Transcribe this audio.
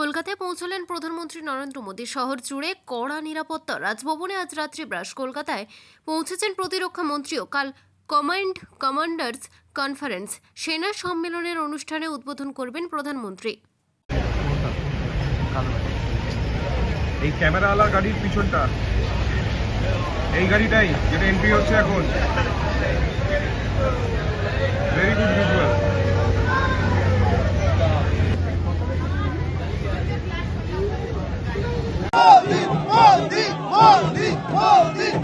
কলকাতায় পৌঁছলেন প্রধানমন্ত্রী নরেন্দ্র মোদী। শহর জুড়ে কড়া নিরাপত্তা। রাজভবনে আজ রাত্রিব্রাস কলকাতায় পৌঁছেছেন প্রতিরক্ষা মন্ত্রীও কাল কমান্ড কমান্ডার্স কনফারেন্স। সেনা সম্মেলনের অনুষ্ঠানে উদ্বোধন করবেন প্রধানমন্ত্রী। এই ক্যামেরাওয়ালা গাড়ির পিছনটা। এই গাড়িটাই, যেটা এন্ট্রি হচ্ছে এখন। Very good visual Modi, Modi, Modi, Modi,